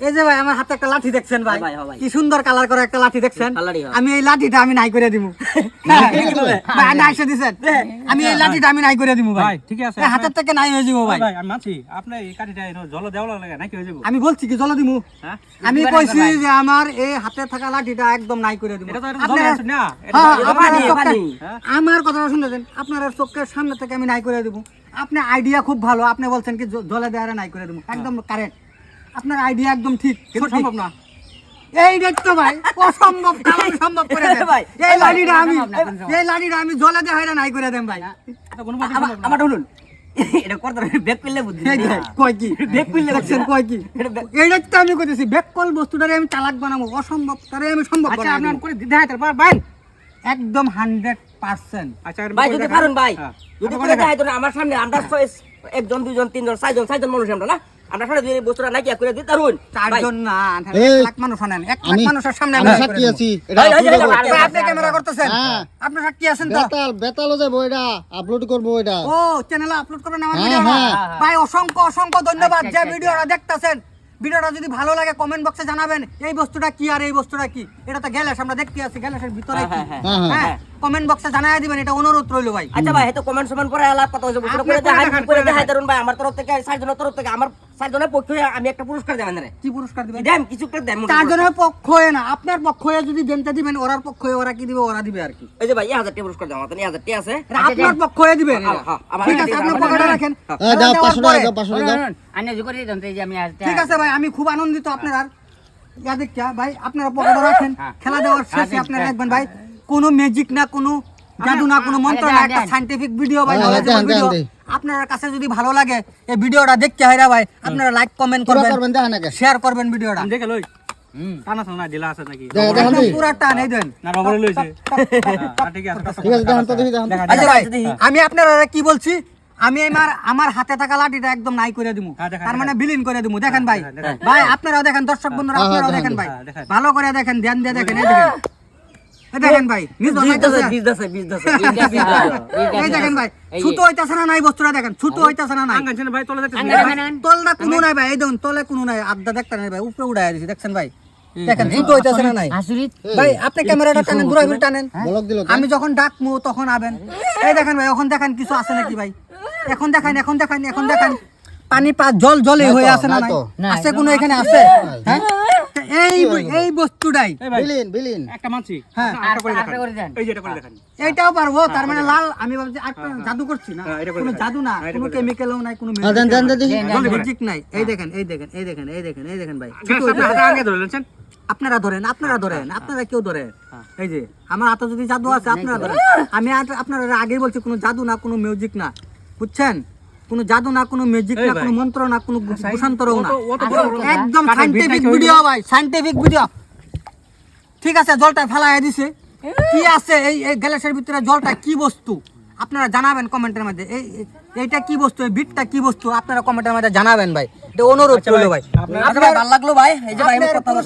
এই যে ভাই আমার হাতে একটা লাঠি দেখছেন ভাই। ভাই, হ্যাঁ ভাই। কি সুন্দর কালার করে একটা লাঠি দেখছেন। আমি এই লাঠিটা আমি নাই করে দিব ভাই দিছেন। আমি এই লাঠিটা আমি নাই করে দিব ভাই। ঠিকই আছে। হাতের থেকে নাই হয়ে যাব ভাই। আমি আপনি এই কাঠিটা জল দেওয়া লাগে নাকি হয়ে যাব? আমি বলছি কি জল দিমু। হ্যাঁ? আমি কইছি যে আমার এই হাতে থাকা লাঠিটা একদম নাই করে দিব হ্যাঁ। আমার কথাটা শুনে দেন আপনার চোখের সামনে থেকে আমি নাই করে দেব আপনি আইডিয়া খুব ভালো আপনি বলছেন কি জলে দেওয়ারে নাই করে দেবো একদম কারেক্ট আপনার আইডিয়া একদম ঠিক। সম্ভব না। এই দেখতো ভাই অসম্ভব সম্ভব করে দেন। ভাই, এই লাঠিটা আমি এই লাঠিটা আমি জলে দেওয়ারে নাই করে দেন ভাই। আমার শুনুন এটা করতে করলে বুদ্ধি। কয় কি? বেক করলে দেখছেন কয় কি? এটা বেক- এই দেখতে আমি কইতেছি বেককল বস্তুটারে আমি চালাক বানাবো অসম্ভব তারে আমি সম্ভব আচ্ছা আপনার করে দিতে তারপর ভাই একদম হান্ড্রেড পার্সেন্ট। আচ্ছা ভাই যদি পারেন ভাই। হ্যাঁ। যদি করে দেয় তো আমার সামনে ছয় একজন দুইজন তিনজন চারজন চারজন মানুষ আমরা না? আমরা সামনে যদি বস্তুটা নাকি করে দিতে পারুন চারজন না এই, লাখ মানুষ আনেন এক লাখ মানুষের সামনে আমি আমি সাক্ষী আছি এটা ভাই, ভাই, upload ভাই, করব। ভাই, ভাই, আপনি ক্যামেরা করতেছেন? হ্যাঁ। আপনি সাক্ষী আছেন তো? বেতাল বেতালও যাব এটা আপলোড করব এটা। ও চ্যানেলে আপলোড করেন আমার হ্যাঁ, ভিডিও হ্যাঁ। ভাই অসংখ্য অসংখ্য ধন্যবাদ যে ভিডিওটা দেখতাছেন। ভিডিওটা যদি ভালো লাগে কমেন্ট বক্সে জানাবেন এই বস্তুটা কি আর এই বস্তুটা কি? এটা তো গ্যালাস আমরা দেখতে আছি গ্যালাসের ভিতরে হ্যাঁ। হ্যাঁ। কমেন্ট বক্সে জানাই দিবেন এটা অনুরোধ রইল ভাই। আচ্ছা ভাই হয়তো কমেন্ট সমেন্ট করে আলাপ কথা হয়েছে আপনি করে দেখাই করে দেখাই। ধরুন ভাই আমার তরফ থেকে চারজনের তরফ থেকে আমার চারজনের পক্ষে আমি একটা পুরস্কার দেবেন রে। কি পুরস্কার দিবেন? দেন কিছু একটা দেন। চারজনের পক্ষ হয়ে না আপনার পক্ষ হয়ে যদি দেনতে দিবেন ওরার পক্ষ হয়ে ওরা কি দিবে ওরা দিবে আর কি। এই যে ভাই এক হাজার টাকা পুরস্কার আমার তো হাজার টাকা আছে আপনার পক্ষ হয়ে দিবেন। হ্যাঁ, হ্যাঁ, ঠিক আছে আমার পকেটে রাখেন। হ্যাঁ, দাও দেওয়ার পাঁচশো টাকা দাও পাঁচশো টাকা। দাও আনে যে করে এই যে আমি আজ ঠিক আছে ভাই আমি খুব আনন্দিত আপনার ইয়া দেখা ভাই আপনারা পকেটে রাখেন খেলা দেওয়ার শেষে আপনারা রাখবেন ভাই। কোনো ম্যাজিক না কোনো জাদু না কোনো মন্ত্র না একটা সাইন্টিফিক ভিডিও ভাই দেন, দেন, ভিডিও আপনার কাছে যদি ভালো লাগে এই ভিডিওটা দেখতে হয় ভাই আপনারা লাইক কমেন্ট করবেন করবেন দেখা নাকি শেয়ার করবেন ভিডিওটা আমি দেখে লই। টানা টানা দিলা আছে নাকি? পুরা টান এই দেন। না রবরে লইছে হ্যাঁ, ঠিক আছে ঠিক আছে দেখান তো দেখি দেখান। আচ্ছা ভাই আমি আপনারা কি বলছি? আমি আমার আমার হাতে থাকা লাঠিটা একদম নাই করে দিমু। হ্যাঁ, তার মানে বিলীন করে দিমু। দেখেন ভাই। হ্যাঁ, ভাই আপনারাও দেখেন দর্শক বন্ধুরা আপনারাও দেখেন ভাই। ভালো করে দেখেন ধ্যান দিয়ে দেখেন এই দেখেন। দেখেন ভাই নিজ বিশ হইতাছে। দশে, বিশ দশে, বিশ দশে, বিশ দশে, বিশ দশে। এই দেখেন ভাই ছুতো হইতাছে না নাই বস্তুটা দেখেন ছুতো হইতাছে না নাই। ভাই তোলা তলটা কোনো নাই ভাই এই দেখুন তলে কোনো নাই আড্ডা দেখতে নাই ভাই উপরে উড়াই দিছি দেখছেন ভাই? দেখেন ছুতো হইতাছে না নাই। ভাই আপনি ক্যামেরাটা টানেন দূরে টানেন। ব্লক দিল তো। আমি যখন ডাকমু তখন আবেন। এই দেখেন ভাই এখন দেখেন কিছু আছে নাকি ভাই? এখন দেখান এখন দেখান এখন দেখান। পানি পা জল জলে হয়ে আছে না নাই? আছে কোনো এখানে আছে? হ্যাঁ? বস্তুটাই। বিলিন বিলিন। একটা মানছি। হ্যাঁ। না, করে দেখান। আরেকটা করে দেন। এই যে এটা করে দেখান। এইটাও পারব তার মানে লাল আমি ভাবছি একটা জাদু করছি না। হ্যাঁ, কোনো জাদু না হ্যাঁ, কোনো কেমিক্যালও নাই কোনো হ্যাঁ, ম্যাজিক নাই। এই দেখেন এই দেখেন এই দেখেন এই দেখেন এই দেখেন ভাই। গ্যাস আপনি হাতে আগে ধরে আপনারা ধরেন আপনারা ধরেন আপনারা কেউ ধরেন। এই যে আমার হাতে যদি জাদু আছে আপনারা ধরেন। আমি আপনারা আগে বলছি কোনো জাদু না কোনো মিউজিক না। বুঝছেন? কোনো জাদু না কোনো মিউজিক না। কোনো মন্ত্র না কোনো ভাষান্তরও না। ও তো- ও তো বড় বড় একদম সাইন্টিফিক ভিডিও ভাই সাইন্টিফিক ভিডিও ঠিক আছে জলটা ফেলাই দিছে। কি আছে এই এই গ্যালাসের ভিতরে জলটা কি বস্তু? আপনারা জানাবেন কমেন্টের মধ্যে। এই এই- এইটা কি বস্তু? এই বিটটা কি বস্তু? আপনারা কমেন্টের মধ্যে জানাবেন ভাই। এটা অনুরোধ আচ্ছা করল ভাই, ভাই। আপনার- আচ্ছা ভালো লাগল ভাই। এই যে ভাই কথা